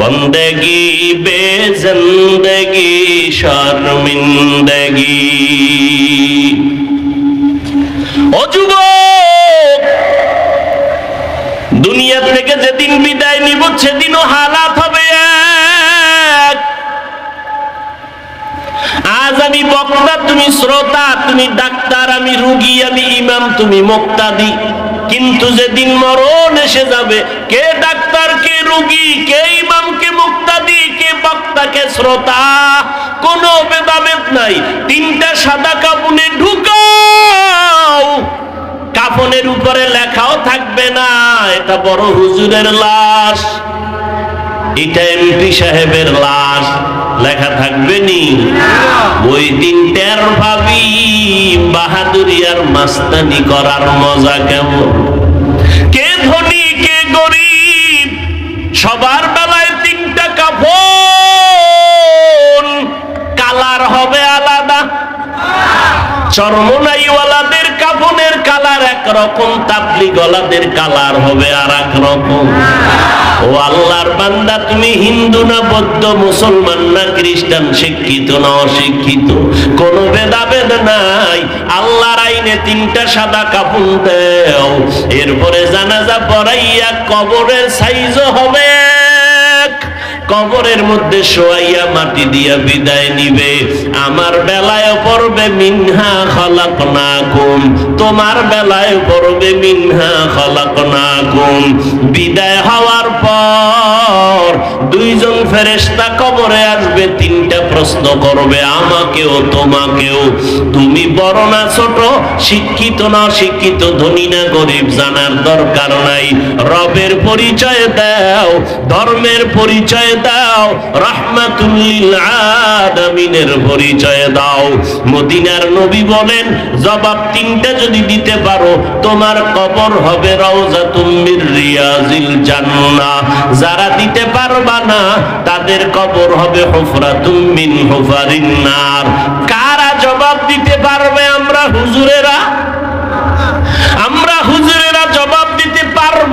বন্দেগি বে জিন্দগি শর্মিন্দগি। ও দুনিয়া থেকে যেদিন বিদায় নিব, সেদিনও হালাত হবে আজ আমি বক্তা, তুমি শ্রোতা, তুমি ডাক্তার, আমি রুগী, আমি ইমাম, তুমি মুক্তাদি। কিন্তু যেদিন মরণ এসে যাবে, কে ডাক্তার, কে রুগী, কে ইমাম, কে মুক্তাদি, কে বক্তা, কে শ্রোতা, কোনো ভেদাভেদ নাই। তিনটা সাদা কাপুনে ঢুকাও কাফনের উপরে লেখাও থাকবে না, এটা বড় হুজুরের লাশ। এটা এমপি সাহেবের লাশ, লেখা থাকবে নি। ওই দিন টের ভাবি বাহাদুরি আর মাস্তানি করার মজা কেমন? কে ধনী, কে গরিব, সবার বেলায় তিনটা কাপড় কালার হবে আলাদা। কাপনের একরকম তাবলি গলাদের কালার হবে আর এক রকম ও আল্লাহর বান্দা, তুমি হিন্দু না বৌদ্ধ, মুসলমান না খ্রিস্টান, শিক্ষিত না অশিক্ষিত, কোন ভেদাভেদ নাই আল্লাহর আইনে তিনটা সাদা কাপড় দেও, এরপরে জানাজা পড়াইয়া কবরের সাইজও হবে। কবরের মধ্যে শোয়াইয়া মাটি দিয়া বিদায় নিবে। আমার বেলায় পড়বে, মিনহা খলাকনাকুম। তোমার বেলায় পড়বে, মিনহা খলাকনাকুম। বিদায় হওয়ার পর দুইজন ফেরেশতা কবরে আসবে, তিনটা প্রশ্ন করবে, আমাকেও, তোমাকেও। তুমি বড় না ছোট, শিক্ষিত না শিক্ষিত ধনী না গরিব, জানার দরকার নাই। রবের পরিচয় দাও, ধর্মের পরিচয় দাও, রাহমাতুল্লিল আলামিনের পরিচয় দাও। মদিনার নবী বলেন, জবাব তিনটা যদি দিতে পারো, তোমার কবর হবে রওজাতুম মির রিয়াজিল জান্নাহ। যারা দিতে পারবা না। তাদের কবর হবে হুফরাতুম মিন হুফারিন কারা জবাব দিতে পারবে আমরা হুজুরেরা? আমরা হুজুরেরা জবাব দিতে পারব।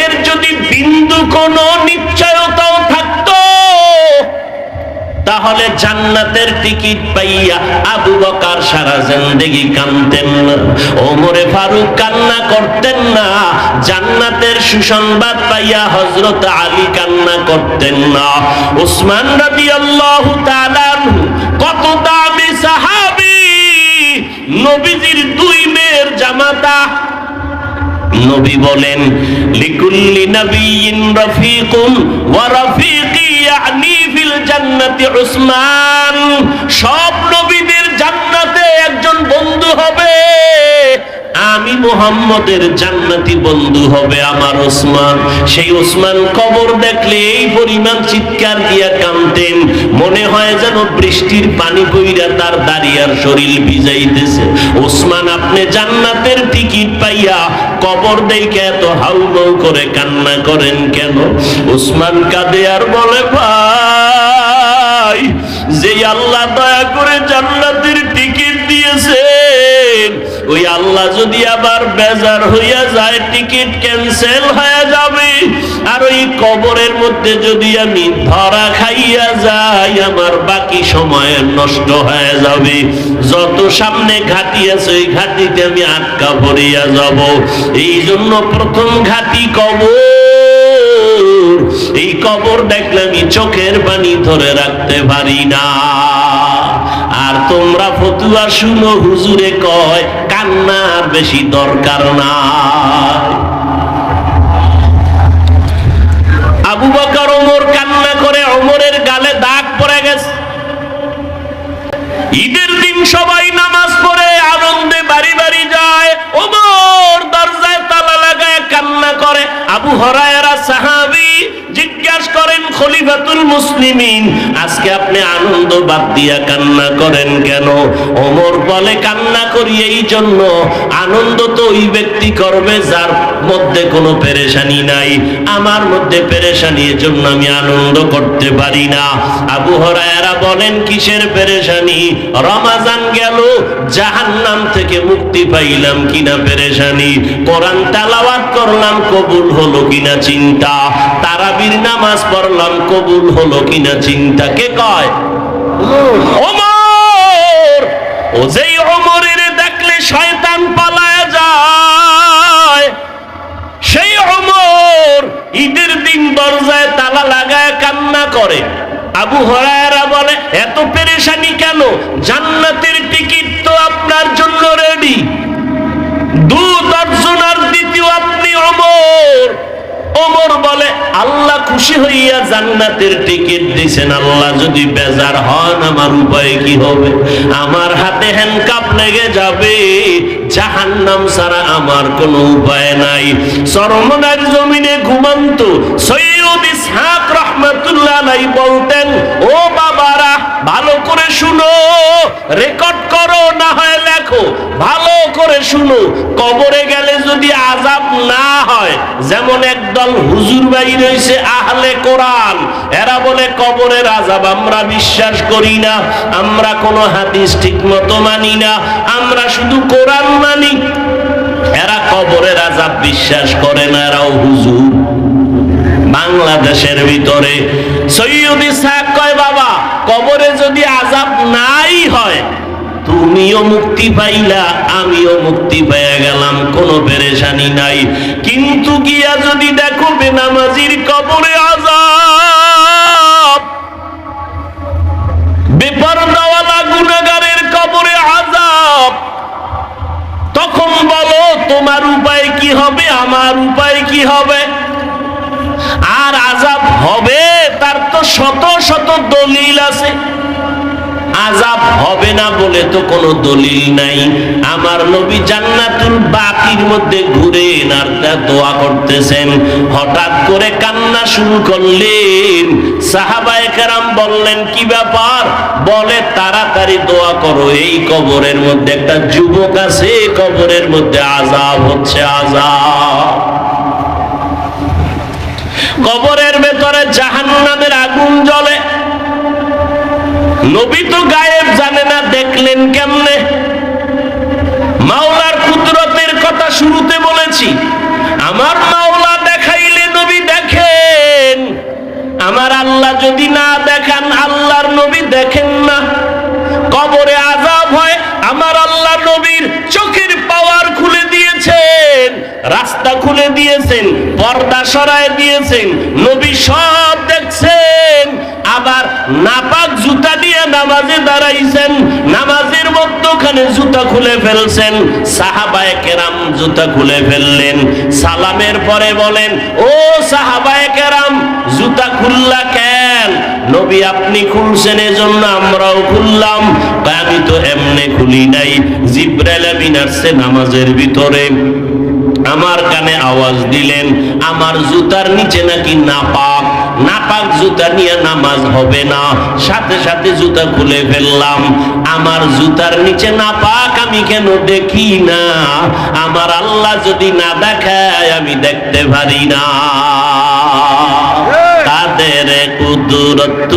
এর যদি বিন্দু কোনো নিশ্চয়তাও তাহলে জান্নাতের টিকিট পাইয়া আবু বকার সারা জিন্দেগি কানতেন না। ওমরে ফারুক কান্না করতেন না। জান্নাতের সুসংবাদ পাইয়া হযরত আলী কান্না করতেন না। উসমান রাদিয়াল্লাহু তাআলা কত দামি সাহাবী! নবীজির দুই মেয়ের জামাতা। নবী বলেন, লিকুল্লি নবিয়িন রাফিকুন ওয়া রাফিকি, ইয়ানি জান্নাতি উসমান, সব নবীদের জান্নাতে একজন বন্ধু হবে। আমি মোহাম্মদের জান্নাতি বন্ধু হবে আমার ওসমান সেই ওসমান কবর দেখলে এই পরিমাণ চিৎকার দিয়া কামতেন মনে হয় যেন বৃষ্টির পানি বইরা তার দাঁড়িয়ার শরীর ভিজাইতেছে। ওসমান আপনি জান্নাতের টিকিট পাইয়া কবর দেখে এত হাউমাউ করে কান্না করেন কেন? ওসমান কাঁদে আর বলে, ভাই যে আল্লাহ দয়া করে জান্নাতের টিকিট দিয়েছেন, ওই আল্লাহ যদি আবার বেজার হইয়া যায়, টিকিট ক্যান্সেল হয়ে যাবে। আর ওই কবরের মধ্যে যদি আমি ধরা খাইয়া যাই, আমার বাকি সময় নষ্ট হয়ে যাবে। যত সামনে ঘাটি আছে, ওই ঘাটিতে আমি আটকা পড়িয়া যাব। এই জন্য প্রথম ঘাটি কবর। এই কবর দেখলে আমি চোখের পানি ধরে রাখতে পারি না। আর তোমরা ফতুয়া শুনো, হুজুরে কয়, কান্নার বেশি দরকার না আবু বকর ওমর কান্না করে, ওমরের গালে দাগ পড়ে গেছে। ঈদের দিন সবাই নামাজ মুসলিমিন আজকে আপনি আনন্দ বাদ দিয়া কান্না করেন কেন? ওমর বলে, কান্না করি এই জন্য। আনন্দ তো ওই ব্যক্তি করবে যার মধ্যে কোনো পেরেশানি নাই। আমার মধ্যে পেরেশানি এর জন্য আমি আনন্দ করতে পারি না। আবু হরায়রা বলেন, কিসের পেরেশানি? রমাজান গেল, জাহান্নাম থেকে মুক্তি পাইলাম কিনা পেরেশানি? কোরআন তালাওয়াত করলাম, কবুল হলো কিনা চিন্তা? তারাবির নামাজ পড়লাম, কবুল হলো কিনা চিন্তা? কে কয়? ও যেই ওমরের দেখলে শয়তান পালায় যায়, সেই ওমর ঈদের দিন দরজায় তালা লাগায় কান্না করে। আবু হরায়রা বলে, এত পেরেশানি কেন? জান্নাতের টিকিট তো আপনার জন্য রেডি দু দর্জনার দ্বিতীয় আপনি অমর ওমর বলে, আল্লাহ খুশি হইয়া জান্নাতের টিকিট দিছেন। আল্লাহ যদি বেজার হন, আমার উপায় কি হবে? আমার হাতে হ্যান্ডকাপ লেগে যাবে। জাহান্নাম ছাড়া আমার কোনো উপায় নাই। সরমনার জমিনে ঘুমন্ত সৈয়দ ইসহাক রহমাতুল্লাহ আলাই বলতেন, ও বাবারা, ভালো করে শুনো। রেকর্ড করো, না হয় করে শুনো, কবরে গেলে যদি আজাব না হয়, যেমন একদল হুজুর ভাই রয়েছে আহলে কোরআন, এরা বলে কবরের আজাব আমরা বিশ্বাস করি না, আমরা কোনো হাদিস ঠিক মতো মানি না, আমরা শুধু কোরআন মানি। এরা কবরের আজাব বিশ্বাস করে না, এরাও হুজুর। বাংলাদেশের ভিতরে সৈয়দ ইসহাক কয়, বাবা, কবরে যদি আজাব নাই হয় তুমিও মুক্তি পাইলা, আমিও মুক্তি পেয়ে গেলাম, কোনো পেরেশানি নাই। কিন্তু গিয়া যদি দেখো বেনামাজির কবরে আজাব বেপরদাওয়ালা গুনাগারের কবরে আজাব তখন বলো, তোমার উপায় কি হবে, আমার উপায় কি হবে আর আজাব হবে তার তো শত শত দলিল আছে আজাব হবে না বলে তো কোনো দলিল নাই। আমার নবী জান্নাতুল বাকির মধ্যে ঘুরে আর দোয়া করতেছেন। হঠাৎ করে কান্না শুরু করলেন। সাহাবায়ে কেরাম বললেন, কি ব্যাপার? বলে, তাড়াতাড়ি দোয়া করো। এই কবরের মধ্যে একটা যুবক আছে, কবরের মধ্যে আজাব হচ্ছে আজাব কবরের ভেতরে জাহান্নামের আগুন জ্বলে। নবী তো গায়েব জানে না, দেখলেন কেমনে? মাওলার কুদরতের কথা শুরুতে বলেছি, আমার মাওলা দেখাইলে নবী দেখেন, আমার আল্লাহ যদি না দেখান, আল্লাহর নবী দেখেন না। কবরে আজাব হয়, আমার আল্লাহ নবীর চোখের পাওয়ার খুলে দিয়েছেন রাস্তা খুলে দিয়েছেন, পর্দা সরায় দিয়েছেন, নবী সব দেখছেন, আবার নাপাক জুতা দিয়ে নামাজে দাঁড়াইছেন, নামাজের মধ্যখানে জুতা খুলে ফেলছেন, সাহাবায়ে কেরাম জুতা খুলে ফেললেন, সালামের পরে বলেন, ও সাহাবায়ে কেরাম, জুতা খুললা কেন? নবী আপনি খুলছেন এজন্য আমরাও খুললাম। আমি তো এমনে খুলি নাই। জিব্রাইল আমিন আসছে নামাজের ভিতরে। আমার কানে আওয়াজ দিলেন আমার জুতার নিচে নাকি নাপাক? নাপাক জুতা নিয়ে নামাজ হবে না। সাথে সাথে জুতা খুলে ফেললাম আমার জুতার নিচে নাপাক আমি কেন দেখি না? আমার আল্লাহ যদি না দেখায় আমি দেখতে পারি না। কাদের কুদরত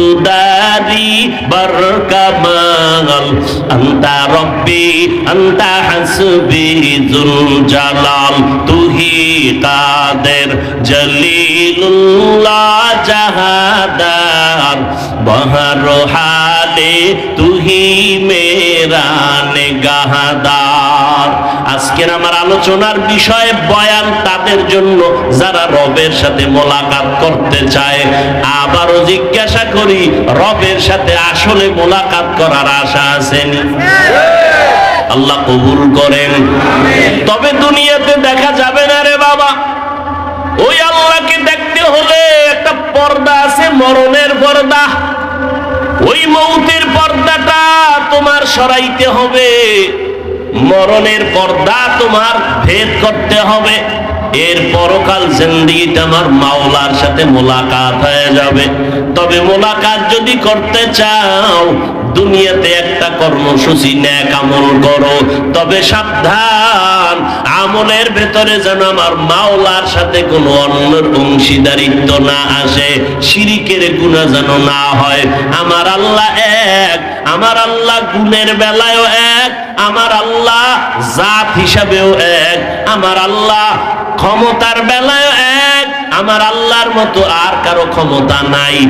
দারি বরকামাল আন্তা রব্বি আন্তা হাসবি জুল জালাল তুহি কাদের জলিলুল্লাহ জাহাদার বহর হালে তুহি মেরা নেগাহাদার আজকের আমার আলোচনার বিষয় বয়ান তাদের জন্য যারা রবের সাথে মোলাকাত করতে চায়, আবারও জিজ্ঞাসা করি, রবের সাথে আসলে মোলাকাত করার আশা আছেনি আল্লাহ কবুল করেন। তবে দুনিয়াতে দেখা যাবে না রে বাবা। ওই আল্লাহকে দেখতে হলে একটা পর্দা আছে, মরণের পর্দা। ওই মৌতের পর্দাটা তোমার সরাইতে হবে। মরণের পর্দা তোমার ভেদ করতে হবে। এর পরকাল জিন্দিগিতে আমার মাওলার সাথে মোলাকাত হয়ে যাবে। তবে মোলাকাত যদি করতে চাও দুনিয়াতে একটা কর্মসূচি ন্যাক আমল করো, তবে সাবধান, আমলের ভেতরে যেন আমার মাওলার সাথে কোনো অন্যের অংশীদারিত্ব না আসে, শিরিকের গুণা যেন না হয়। আমার আল্লাহ এক, আমার আল্লাহ গুণের বেলায়ও এক, আমার আল্লাহ জাত হিসাবেও এক, আমার আল্লাহ ক্ষমতার বেলায়ও এক, আমার আল্লাহর মতো আর কারও ক্ষমতা নাই।